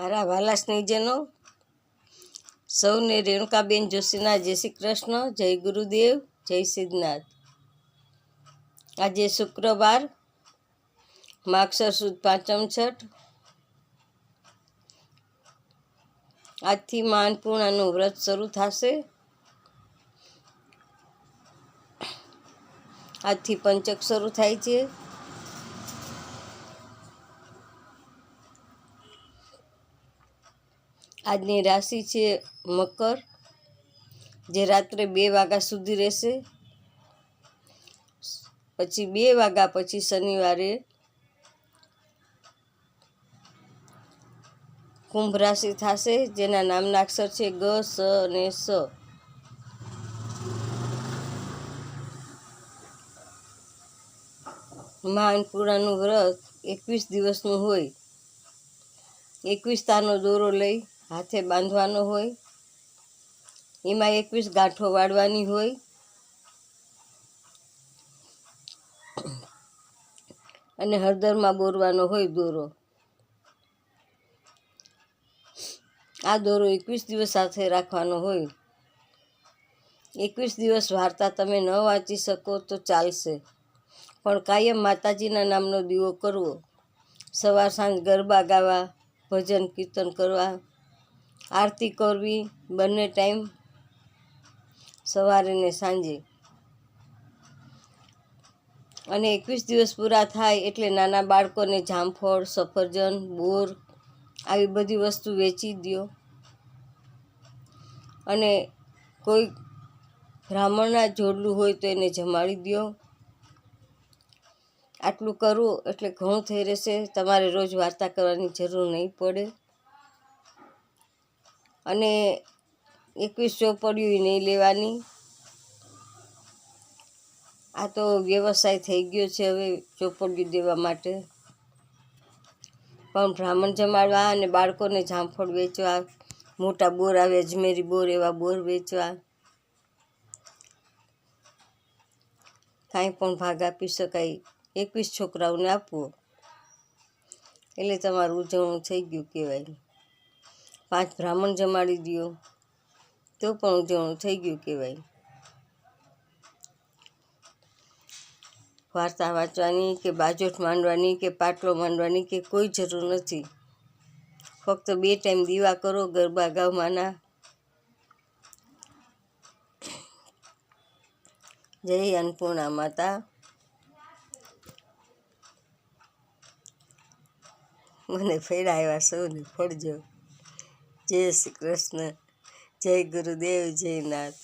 મારા વાલા સ્નેહીજનો, સૌને રેણુકાબેન જોશીના જય શ્રી કૃષ્ણ, જય ગુરુદેવ, જય સિદ્ધનાથ. આજે શુક્રવાર માક્ષર સુદ પાંચમ છઠ. આજથી માનપૂર્ણાનું વ્રત શરૂ થશે. આજથી પંચક શરૂ થાય છે. આજની રાશિ છે મકર, જે રાત્રે બે વાગ્યા સુધી રહેશે. પછી બે વાગ્યા પછી શનિવારે કુંભ રાશિ થશે, જેના નામના અક્ષર છે ગ, સ અને સ. મા અન્નપૂર્ણાનું વ્રત એકવીસ દિવસનું હોય. એકવીસ તારનો દોરો લઈ હાથે બાંધવાનો હોય, એમાં એકવીસ ગાંઠો વાળવાની હોય, અને હળદરમાં બોરવાનો હોય દોરો. આ દોરો એકવીસ દિવસ સાથે રાખવાનો હોય. એકવીસ દિવસ વાર્તા તમે ન વાંચી શકો તો ચાલશે. પણ કાયમ માતાજીના નામનો દીવો કરવો. સવાર સાંજ ગરબા ગાવા, ભજન કીર્તન કરવા આરતી કરવી બંને ટાઈમ સવારે ને સાંજે. અને એકવીસ દિવસ પૂરા થાય એટલે નાના બાળકોને જામફળ, સફરજન, બોર આવી બધી વસ્તુ વેચી દો અને કોઈ બ્રાહ્મણના જોડલું હોય તો એને જમાડી દો આટલું કરવું એટલે ઘણું થઈ રહેશે. તમારે રોજ વાર્તા કરવાની જરૂર નહીં પડે. અને એકવીસ ચોપડીઓ નહીં લેવાની. આ તો વ્યવસાય થઈ ગયો છે હવે ચોપડીઓ દેવા માટે. પણ બ્રાહ્મણ જમાડવા અને બાળકોને જામફળ વેચવા, મોટા બોર આવે, અજમેરી બોર, એવા બોર વેચવા. કાંઈ પણ ભાગ આપી શકાય. એકવીસ છોકરાઓને આપવો. એટલે તમારું ઉજવણું થઈ ગયું કહેવાય. પાંચ બ્રાહ્મણ જમાડી દો તો પણ ઉજવણું થઈ ગયું કહેવાય. વાર્તા વાંચવાની કે બાજોઠ માંડવાની કે પાટલો માંડવાની કે કોઈ જરૂર નથી. ફક્ત બે ટાઈમ દીવા કરો ગરબા ગાવમાંના જય અન્નપૂર્ણા માતા. મને ફેરા આવ્યા સૌને ફળજો. જય શ્રી કૃષ્ણ. જય ગુરુદેવ જય નાથ.